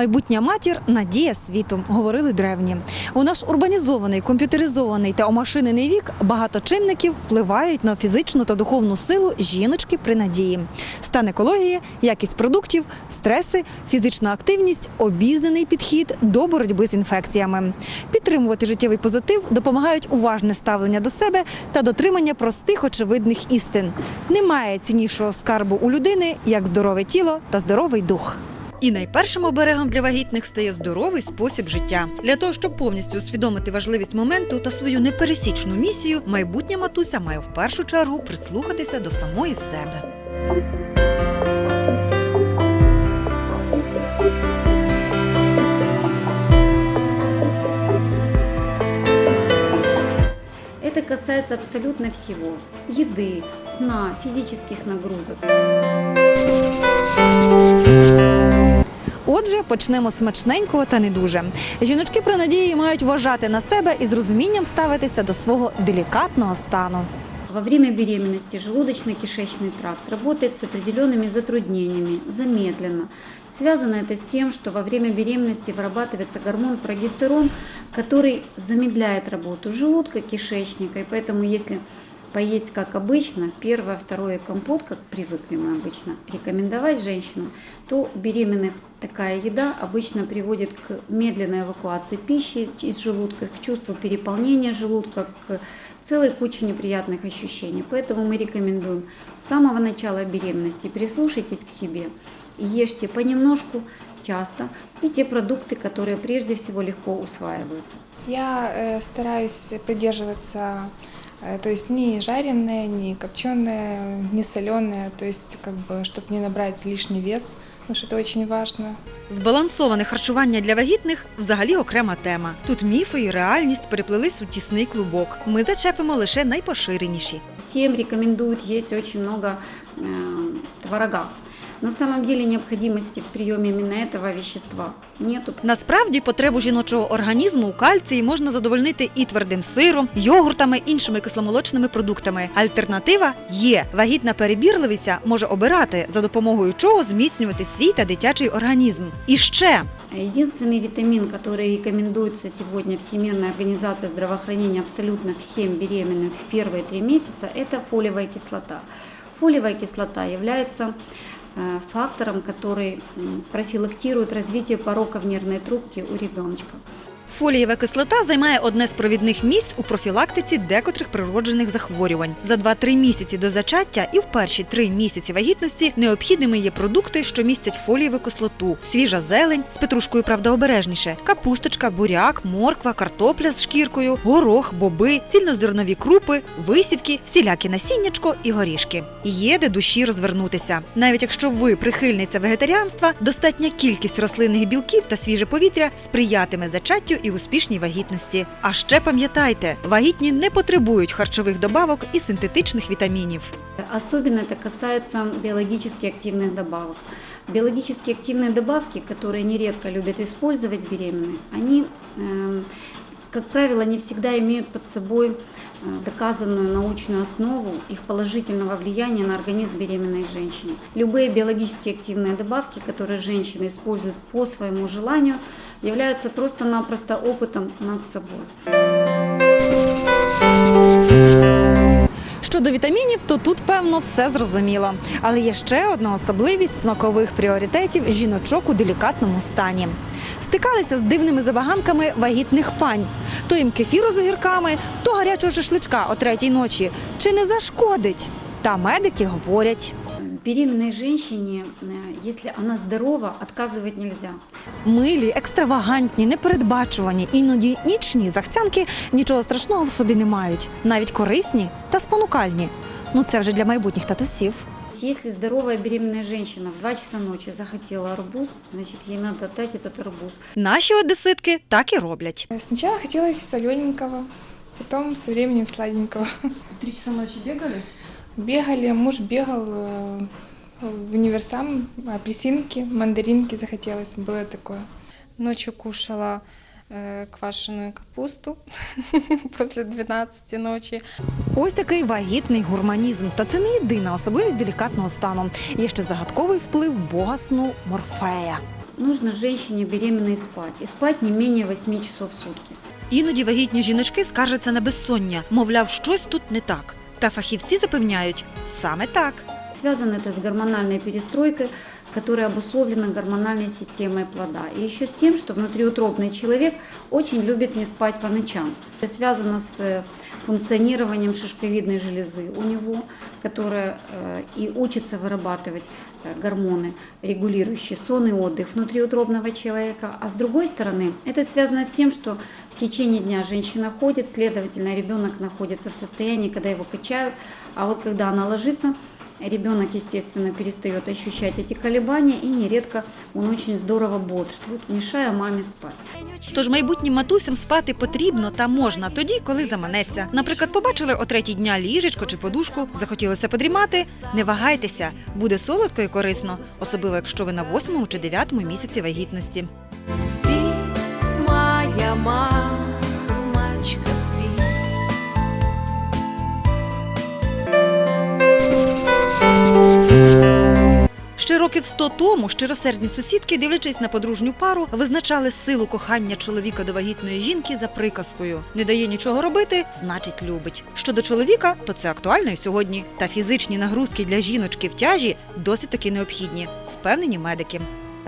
Майбутня матір надія світу, говорили древні. У наш урбанізований, комп'ютеризований та омашинений вік багато чинників впливають на фізичну та духовну силу жіночки при надії. Стан екології, якість продуктів, стреси, фізична активність, обізнаний підхід до боротьби з інфекціями. Підтримувати життєвий позитив допомагають уважне ставлення до себе та дотримання простих очевидних істин. Немає ціннішого скарбу у людини, як здорове тіло та здоровий дух. І найпершим оберегом для вагітних стає здоровий спосіб життя. Для того, щоб повністю усвідомити важливість моменту та свою непересічну місію, майбутня матуся має в першу чергу прислухатися до самої себе. Это касается абсолютно всего. Еды, сна, физических нагрузок. Отже, почнемо з смачненького та не дуже. Жіночки при надії мають вважати на себе і з розумінням ставитися до свого делікатного стану. Во время беременности желудочно-кишечный тракт работает с определенными затруднениями, замедленно. Связано это с тем, что во время беременности вырабатывается гормон прогестерон, который замедляет работу желудка, кишечника. И поэтому если поесть как обычно, первое, второе компот, как привыкли мы обычно рекомендовать женщинам, то беременных такая еда обычно приводит к медленной эвакуации пищи из желудка, к чувству переполнения желудка, к целой куче неприятных ощущений. Поэтому мы рекомендуем с самого начала беременности прислушайтесь к себе и ешьте понемножку, часто, и те продукты, которые прежде всего легко усваиваются. Я э, стараюсь придерживаться, то есть ни жареное, ни копченое, ни соленое, то есть как бы, чтобы не набрать лишний вес, потому что это очень важно. Збалансоване харчування для вагітних взагалі окрема тема. Тут міфи і реальність переплелись у тісний клубок. Ми зачепимо лише найпоширеніші. Всем рекомендуют есть очень много э, творога. На самом деле необходимости в приеме именно этого вещества нету. Насправді потребу жіночого організму у кальції можна задовольнити і твердим сиром, йогуртами, іншими кисломолочними продуктами. Альтернатива є. Вагітна перебірливиця може обирати, за допомогою чого зміцнювати свій та дитячий організм. І ще Единственный витамин, который рекомендуется сегодня Всемирной организацией здравоохранения абсолютно всем беременным в первые три месяца, это фолиевая кислота. Фолиевая кислота является э, фактором, который профилактирует развитие пороков нервной трубки у ребеночка. Фолієва кислота займає одне з провідних місць у профілактиці декотрих природжених захворювань. За 2-3 місяці до зачаття і в перші 3 місяці вагітності необхідними є продукти, що містять фолієву кислоту, свіжа зелень з петрушкою, правда, обережніше, капусточка, буряк, морква, картопля з шкіркою, горох, боби, цільнозернові крупи, висівки, всілякі насіннячко і горішки. Є де душі розвернутися. Навіть якщо ви прихильниця вегетаріанства, достатня кількість рослинних білків та свіже повітря сприятиме зачаттю і успішній вагітності. А ще пам'ятайте, вагітні не потребують харчових добавок і синтетичних вітамінів. Особенно это касается биологически активных добавок. Биологически активные добавки, которые нередко любят использовать беременные, они, эм, как правило, не всегда имеют под собой э, доказанную научную основу их положительного влияния на организм беременной женщины. Любые биологически активные добавки, которые женщины используют по своему желанию, являются просто-напросто опытом над собой. Щодо вітамінів, то тут певно все зрозуміло. Але є ще одна особливість смакових пріоритетів жіночок у делікатному стані. Стикалися з дивними забаганками вагітних пань: то їм кефіру з огірками, то гарячого шашличка о третій ночі. Чи не зашкодить? Та медики говорять Беременной женщине, э, если она здорова, отказывать нельзя. Милі, екстравагантні, непередбачувані, іноді нічні захцянки нічого страшного в собі не мають, навіть корисні та спонукальні. Ну це вже для майбутніх татусів. То есть Если здоровая беременная женщина в 2 часа ночи захотела арбуз, значит ей надо дать этот арбуз. Наші одеситки так і роблять. Э, Сначала хотелось солененького, потом со временем сладенького. Три часа ночі бігали? Бегали, муж бегал э, в универсам, апельсинки, мандаринки захотелось, было такое. Ночью кушала э, квашеную капусту после 12 ночи. Ось такий вагітний гурманізм. Та це не єдина особливість делікатного стану. Є ще загадковий вплив бога сну Морфея. нужно женщине беременной спать. И спать не менее 8 часов в сутки. Іноді вагітні жіночки скаржаться на безсоння, мовляв, щось тут не так. Та фахівці запевняють саме так. Связано это с гормональной перестройкой, которая обусловлена гормональной системой плода. И еще с тем, что внутриутробный человек очень любит не спать по ночам. Это связано с э, функционированием шишковидной железы у него, которая э, и учится вырабатывать э, гормоны, регулирующие сон и отдых внутриутробного человека. А с другой стороны, это связано с тем, что в течение дня женщина ходит, следовательно, ребенок находится в состоянии, когда его качают, а вот когда она ложится, ребенок, естественно, перестает ощущать эти колебания, и нередко он очень здорово бодрствует, мешая маме спать. Тож майбутнім матусям спати потрібно та можна тоді, коли заманеться. Наприклад, побачили о третій дня ліжечко чи подушку, захотілося подрімати. Не вагайтеся, буде солодко і корисно, особливо якщо ви на восьмому чи дев'ятому місяці вагітності. Ще років сто тому щиросердні сусідки, дивлячись на подружню пару, визначали силу кохання чоловіка до вагітної жінки за приказкою: не дає нічого робити, значить любить. Щодо чоловіка, то це актуально і сьогодні. Та фізичні нагрузки для жіночки в тяжі досить таки необхідні, впевнені медики.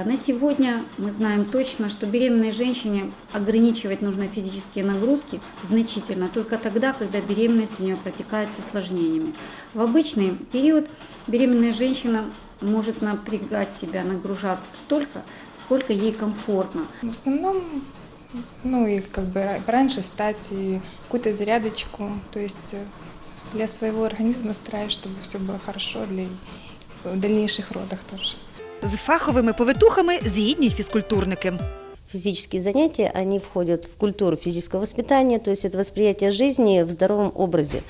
На сегодня мы знаем точно, что беременной женщине ограничивать нужно физические нагрузки значительно только тогда, когда беременность у нее протекает с осложнениями. В обычный период беременная женщина может напрягать себя, нагружаться столько, сколько ей комфортно. В основном, ну и как бы ра- раньше встать и какую-то зарядочку, то есть э, для своего организма стараюсь, чтобы все было хорошо для в дальнейших родах тоже. З фаховими повитухами згідні й фізкультурники. Физические занятия, они входят в культуру физического воспитания, то есть это восприятие жизни в здоровом образе.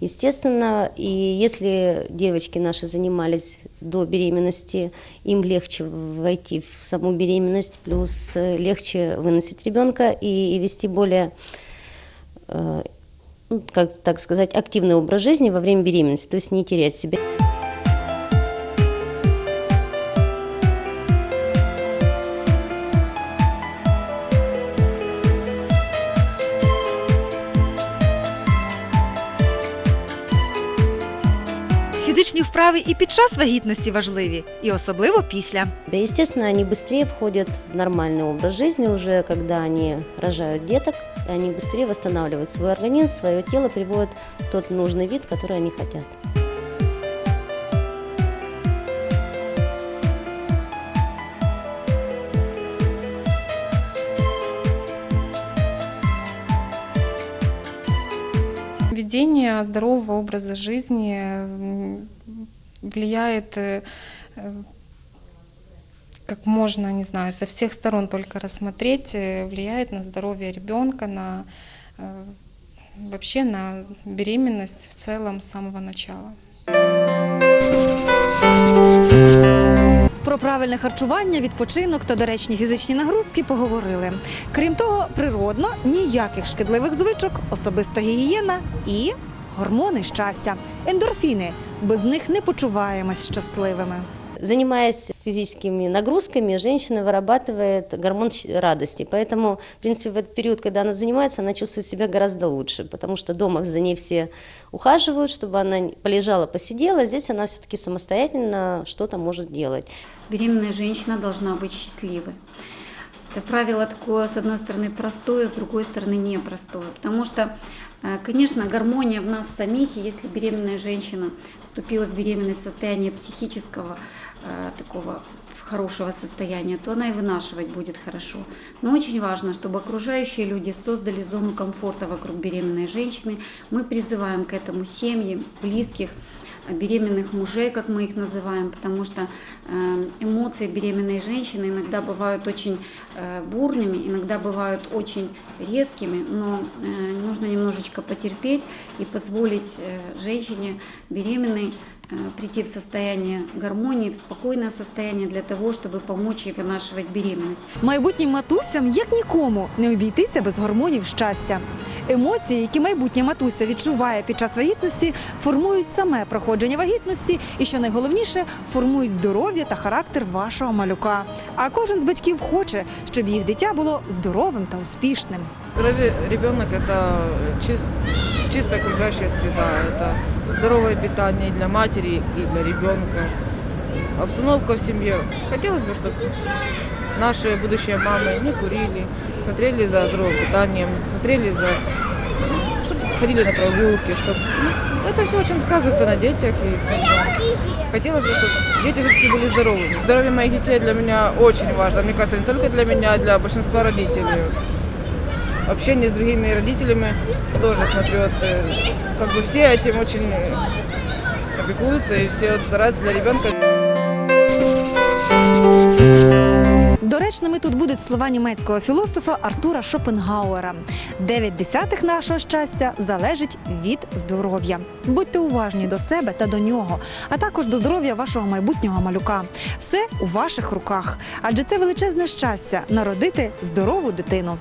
Естественно, и если девочки наши занимались до беременности, им легче войти в саму беременность, плюс э, легче выносить ребенка и, и вести более, э, ну, как так сказать, активный образ жизни во время беременности, то есть не терять себя. Фізичні вправи і під час вагітності важливі, і особливо після. Естественно, они быстрее входят в нормальный образ жизни уже, когда они рожают деток, и они быстрее восстанавливают свой организм, свое тело, приводят в тот нужный вид, который они хотят. Ведение здорового образа жизни м, влияет э, э, как можно, не знаю, со всех сторон только рассмотреть, э, влияет на здоровье ребенка, на э, вообще на беременность в целом с самого начала. Про правильне харчування, відпочинок та доречні фізичні нагрузки поговорили. Крім того, природно ніяких шкідливих звичок, особиста гігієна і Гормони щастя, ендорфіни. Без них не почуваємось щасливими. Занимаясь физическими нагрузками, женщина вырабатывает гормон радости. Поэтому, в принципе, в этот период, когда она занимается, она чувствует себя гораздо лучше, потому что дома за ней все ухаживают, чтобы она полежала, посидела. Здесь она все-таки самостоятельно что-то может делать. Беременная женщина должна быть счастливой. Это правило такое, с одной стороны, простое, с другой стороны, непростое. Потому что, конечно, гармония в нас самих, если беременная женщина вступила в беременность в состоянии психического э, такого хорошего состояния, то она и вынашивать будет хорошо. Но очень важно, чтобы окружающие люди создали зону комфорта вокруг беременной женщины. Мы призываем к этому семьи, близких, беременных мужей, как мы их называем, потому что э, эмоции беременной женщины иногда бывают очень э, бурными, иногда бывают очень резкими, но э, нужно немножечко потерпеть и позволить э, женщине беременной э, прийти в состояние гармонии, в спокойное состояние для того, чтобы помочь ей вынашивать беременность. Майбутнім матусям, як нікому, не обійтися без гормонів щастя. Емоції, які майбутня матуся відчуває під час вагітності, формують саме проходження вагітності і, що найголовніше, формують здоров'я та характер вашого малюка. А кожен з батьків хоче, щоб їх дитя було здоровим та успішним. Здоровый ребенок – это чис- чистая окружающая среда, это здоровое питание для матери, и для ребенка, обстановка в семье. Хотелось бы, чтобы наши будущие мамы не курили, смотрели за здоровым питанием, смотрели за... чтобы ходили на прогулки, чтобы... Это все очень сказывается на детях. И хотелось бы, чтобы дети все-таки были здоровыми. Здоровье моих детей для меня очень важно. Мне кажется, не только для меня, а для большинства родителей общение с другими родителями тоже смотрю, вот, э, как бы все этим очень э, опекуются и все вот стараются для ребенка. Доречними тут будуть слова німецького філософа Артура Шопенгауера. Дев'ять десятих нашого щастя залежить від здоров'я. Будьте уважні до себе та до нього, а також до здоров'я вашого майбутнього малюка. Все у ваших руках, адже це величезне щастя народити здорову дитину.